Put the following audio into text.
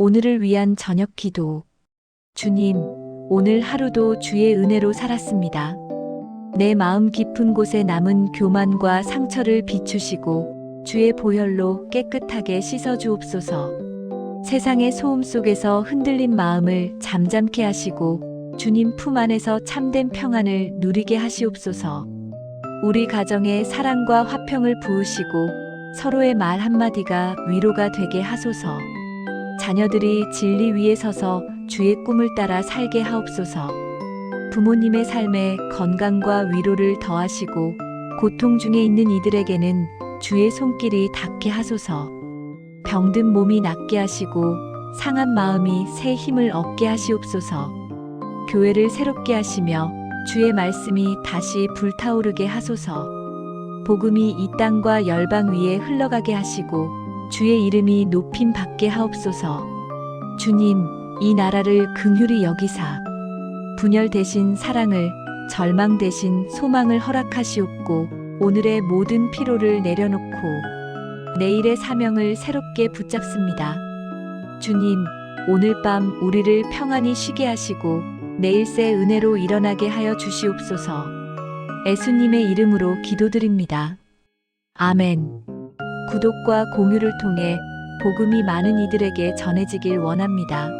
오늘을 위한 저녁 기도. 주님, 오늘 하루도 주의 은혜로 살았습니다. 내 마음 깊은 곳에 남은 교만과 상처를 비추시고 주의 보혈로 깨끗하게 씻어 주옵소서. 세상의 소음 속에서 흔들린 마음을 잠잠케 하시고 주님 품 안에서 참된 평안을 누리게 하시옵소서. 우리 가정에 사랑과 화평을 부으시고 서로의 말 한마디가 위로가 되게 하소서. 자녀들이 진리 위에 서서 주의 꿈을 따라 살게 하옵소서. 부모님의 삶에 건강과 위로를 더하시고 고통 중에 있는 이들에게는 주의 손길이 닿게 하소서. 병든 몸이 낫게 하시고 상한 마음이 새 힘을 얻게 하시옵소서. 교회를 새롭게 하시며 주의 말씀이 다시 불타오르게 하소서. 복음이 이 땅과 열방 위에 흘러가게 하시고 주의 이름이 높임 받게 하옵소서. 주님, 이 나라를 긍휼히 여기사 분열 대신 사랑을 절망 대신 소망을 허락하시옵고 오늘의 모든 피로를 내려놓고 내일의 사명을 새롭게 붙잡습니다. 주님, 오늘 밤 우리를 평안히 쉬게 하시고 내일 새 은혜로 일어나게 하여 주시옵소서. 예수님의 이름으로 기도드립니다. 아멘. 구독과 공유를 통해 복음이 많은 이들에게 전해지길 원합니다.